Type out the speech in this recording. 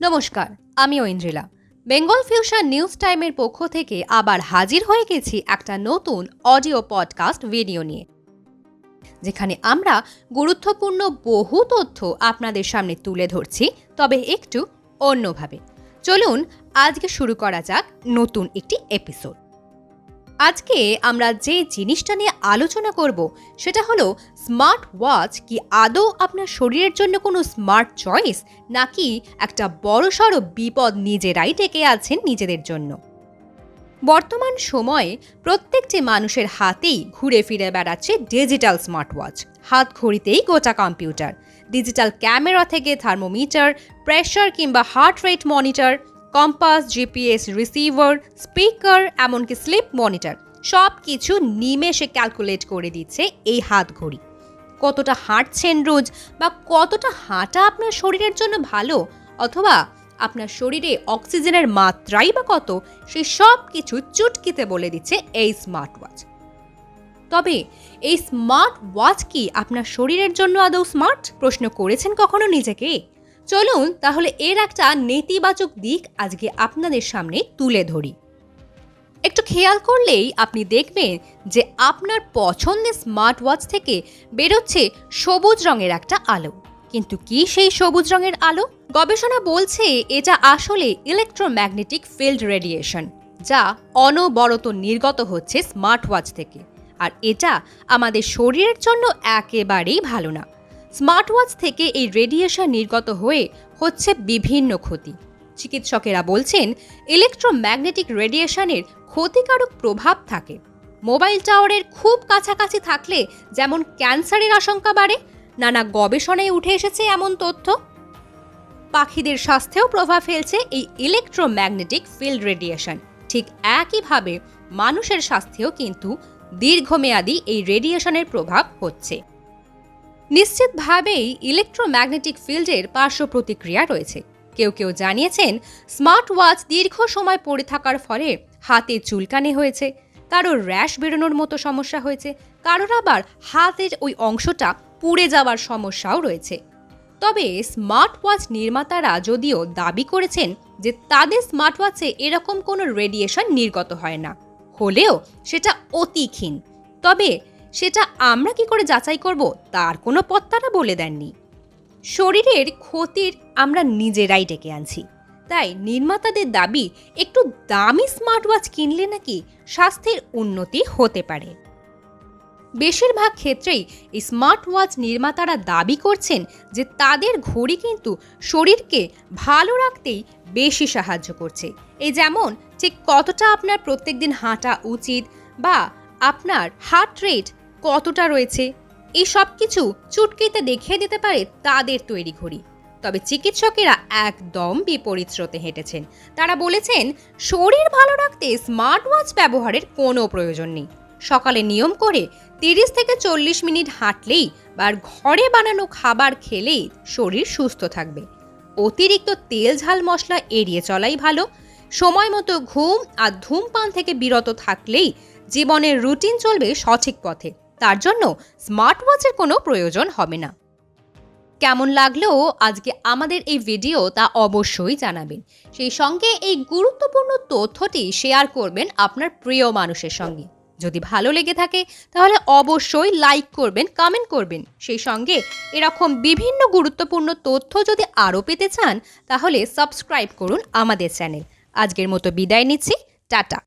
নমস্কার আমি Aindrila Bengal fusion news টাইমের পক্ষ থেকে আবার হাজির হয়ে গেছি একটা নতুন অডিও পডকাস্ট ভিডিও নিয়ে, যেখানে আমরা গুরুত্বপূর্ণ বহু তথ্য আপনাদের সামনে তুলে ধরছি, তবে একটু অন্যভাবে। চলুন, আজকে শুরু করা যাক নতুন একটি এপিসোড আজকে আমরা যে জিনিসটা নিয়ে আলোচনা করব, সেটা হলো স্মার্ট ওয়াচ কি আদৌ আপনার শরীরের জন্য কোনো স্মার্ট চয়েস, নাকি একটা বড়সড় বিপদ নিজেরাই ডেকে আছেন নিজেদের জন্য? বর্তমান সময়ে প্রত্যেকটি মানুষের হাতেই ঘুরে ফিরে বেড়াচ্ছে ডিজিটাল স্মার্ট ওয়াচ, হাত ঘড়িতেই গোটা কম্পিউটার। ডিজিটাল ক্যামেরা থেকে থার্মোমিটার প্রেশার কিংবা heart rate monitor compass, GPS receiver, speaker, এমনকি স্লিপ মনিটর সব কিছু নিমেষে ক্যালকুলেট করে দিচ্ছে এই হাত ঘড়ি। কতটা হাঁটছেন রোজ বা কতটা হাঁটা আপনার শরীরের জন্য ভালো? অথবা আপনার শরীরে অক্সিজেনের মাত্রাই বা কত? সে সব কিছু চুটকিতে বলে দিচ্ছে এই স্মার্ট ওয়াচ তবে এই স্মার্ট ওয়াচ কি আপনার শরীরের জন্য আদৌ স্মার্ট? প্রশ্ন করেছেন কখনো নিজেকে? চলুন তাহলে এর একটা নেতিবাচক দিক আজকে আপনাদের সামনে তুলে ধরি। একটু খেয়াল করলেই আপনি দেখবেন যে আপনার পছন্দের স্মার্ট ওয়াচ থেকে বেরোচ্ছে সবুজ রঙের একটা আলো। কিন্তু কি সেই সবুজ রঙের আলো? গবেষণা বলছে এটা আসলে ইলেকট্রোম্যাগনেটিক ফিল্ড রেডিয়েশন যা অনবরত নির্গত হচ্ছে স্মার্ট ওয়াচ থেকে। আর এটা আমাদের শরীরের জন্য একেবারেই ভালো না। স্মার্ট ওয়াচ থেকে এই রেডিয়েশন নির্গত হয়ে হচ্ছে বিভিন্ন ক্ষতি। চিকিৎসকেরা বলছেন, ইলেকট্রোম্যাগনেটিক রেডিয়েশনের ক্ষতিকারক প্রভাব থাকে। মোবাইল টাওয়ারের খুব কাছাকাছি থাকলে যেমন ক্যান্সারের আশঙ্কা বাড়ে, নানা গবেষণায় উঠে এসেছে এমন তথ্য। পাখিদের স্বাস্থ্যেও প্রভাব ফেলছে এই ইলেকট্রোম্যাগনেটিক ফিল্ড রেডিয়েশন। ঠিক একইভাবে মানুষের স্বাস্থ্যেও কিন্তু দীর্ঘমেয়াদী এই রেডিয়েশনের প্রভাব হচ্ছে। নিশ্চিতভাবেই ইলেকট্রোম্যাগনেটিক ফিল্ডের পার্শ্ব প্রতিক্রিয়া রয়েছে। কেউ কেউ জানিয়েছেন স্মার্ট ওয়াচ দীর্ঘ সময় পড়ে থাকার ফলে হাতে চুলকানি হয়েছে কারোর র্যাশ বেরোনোর মতো সমস্যা হয়েছে, কারোর আবার হাতের ওই অংশটা পুড়ে যাওয়ার সমস্যাও রয়েছে। তবে স্মার্ট ওয়াচ নির্মাতারা যদিও দাবি করেছেন যে তাদের স্মার্ট ওয়াচে এরকম কোনো রেডিয়েশন নির্গত হয় না, হলেও সেটা অতি ক্ষীণ। তবে সেটা আমরা কি করে যাচাই করব তার কোনো পথ তারা বলে দেননি। শরীরের ক্ষতির আমরা নিজেরাই ডেকে আনছি। তাই নির্মাতাদের দাবি, একটু দামি স্মার্ট ওয়াচ কিনলে নাকি স্বাস্থ্যের উন্নতি হতে পারে। বেশিরভাগ ক্ষেত্রেই এই স্মার্ট ওয়াচ নির্মাতারা দাবি করছেন যে তাদের ঘড়ি কিন্তু শরীরকে ভালো রাখতেই বেশি সাহায্য করছে। এই যেমন ঠিক কতটা আপনার প্রত্যেকদিন হাঁটা উচিত বা আপনার হার্ট রেট কতটা রয়েছে? এই সব কিছু চুটকিতে দেখিয়ে দিতে পারে তাদের তৈরি ঘড়ি। তবে চিকিৎসকেরা একদম বিপরীত স্রোতে হেঁটেছেন। তারা বলেছেন, শরীর ভালো রাখতে স্মার্ট ওয়াচ ব্যবহারের কোনো প্রয়োজন নেই। সকালে নিয়ম করে তিরিশ থেকে চল্লিশ মিনিট হাঁটলেই বা ঘরে বানানো খাবার খেলেই শরীর সুস্থ থাকবে। অতিরিক্ত তেল ঝাল মশলা এড়িয়ে চলাই ভালো। সময় মতো ঘুম আর ধূমপান থেকে বিরত থাকলেই জীবনের রুটিন চলবে সঠিক পথে। তার জন্য স্মার্ট ওয়াচের কোনো প্রয়োজন হবে না। কেমন লাগল আজকে আমাদের এই ভিডিও তা অবশ্যই জানাবেন। সেই সঙ্গে এই গুরুত্বপূর্ণ তথ্যটি শেয়ার করবেন আপনার প্রিয় মানুষের সঙ্গে। যদি ভালো লেগে থাকে, তাহলে অবশ্যই লাইক করবেন কমেন্ট করবেন। সেই সঙ্গে এরকম বিভিন্ন গুরুত্বপূর্ণ তথ্য যদি আরও পেতে চান, তাহলে সাবস্ক্রাইব করুন আমাদের চ্যানেল আজকের মতো বিদায় নিচ্ছি, টাটা।